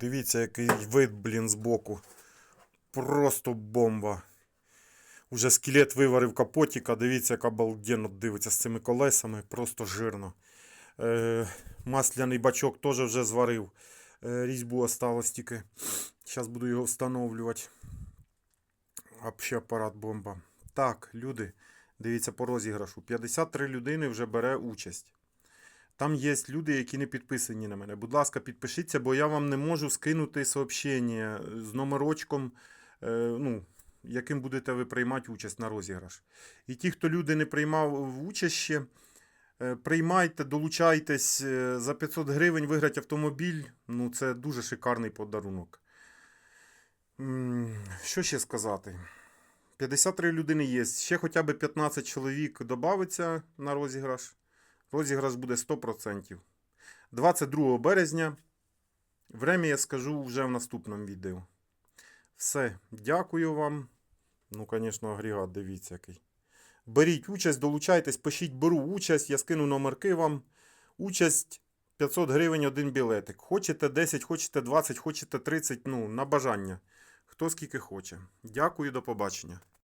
Дивіться, який вид, блін, збоку. Просто бомба. Уже скелет виварив капотіка. Дивіться, як обалденно дивиться з цими колесами. Просто жирно. Е, масляний бачок теж вже зварив. Е, різьбу осталось тільки. Зараз буду його встановлювати. Вообще апарат бомба. Так, люди, дивіться по розіграшу. 53 людини вже бере участь. Там є люди, які не підписані на мене. Будь ласка, підпишіться, бо я вам не можу скинути сообщення з номерочком, е, ну, яким будете ви приймати участь на розіграш. І ті, хто люди не приймав участь ще, е, приймайте, долучайтесь е, за 500 гривень виграти автомобіль. Ну, це дуже шикарний подарунок. Що ще сказати? 53 людини є. Ще хоча б 15 чоловік додається на розіграш. Розіграш буде 100%. 22 березня. Время я скажу вже в наступному відео. Все. Дякую вам. Ну, звісно, агрегат, дивіться який. Беріть участь, долучайтесь, пишіть, беру участь, я скину номерки вам. Участь 500 гривень один білетик. Хочете 10, хочете 20, хочете 30, ну, на бажання. Хто скільки хоче. Дякую, до побачення.